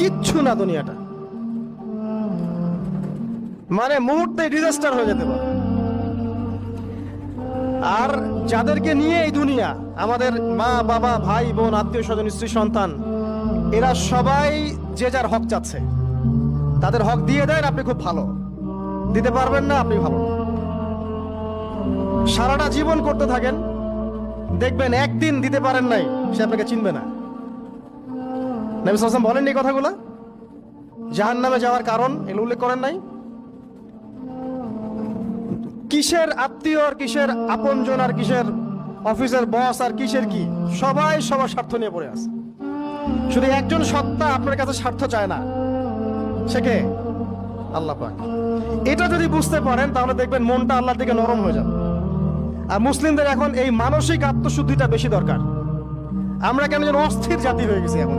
কিচ্ছু না দুনিয়াটা। মানে মুহূর্তে ডিজাস্টার হয়ে যেতে পারে। আর যাদেরকে নিয়ে এই দুনিয়া, আমাদের মা, বাবা, ভাই, বোন, আত্মীয় স্বজন, স্ত্রী, সন্তান, এরা সবাই যে যার হক চাচ্ছে। তাদের হক দিয়ে দেন, আপনি খুব ভালো। দিতে পারবেন না, আপনি ভালো সারাটা জীবন করতে থাকেন, দেখবেন একদিন দিতে পারেন নাই, সে আপনাকে চিনবে না। নবী সাল্লাম বলেন এই কথাগুলো? জাহান নামে যাওয়ার কারণ এগুলো উল্লেখ করেন নাই? কিসের আত্মীয় আর কিসের আপনজন আর কিসের অফিসের বস আর কিসের কি? সবাই সবার স্বার্থ নিয়ে পড়ে আছে। শুধু একজন সত্তা আপনার কাছে স্বার্থ চায় না। সে কে? আল্লাহ পাক। এটা যদি বুঝতে পারেন, তাহলে দেখবেন মনটা আল্লাহর দিকে নরম হয়ে যাবে। আর মুসলিমদের এখন এই মানসিক আত্মশুদ্ধিটা বেশি দরকার। আমরা কেন যেন অস্থির জাতি হয়ে গেছি এখন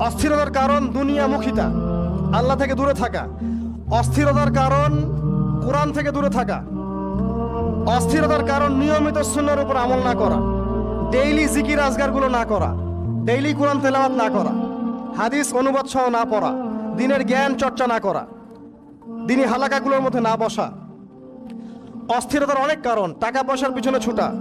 অস্থিরতার কারণ দুনিয়ামুখিতা। আল্লাহ থেকে দূরে থাকা। অস্থিরতার কারণ কোরআন থেকে দূরে থাকা। অস্থিরতার কারণ নিয়মিত সুন্নার উপর আমল না করা। ডেইলি জিকির আজগারগুলো না করা। ডেইলি কোরআন তেলাওয়াত না করা। হাদিস অনুবাদ সহ না পড়া। দিনের জ্ঞান চর্চা না করা। দিনী হালাকাগুলোর মধ্যে না বসা। অস্থিরতার অনেক কারণ। টাকা পয়সার পিছনে ছুটা।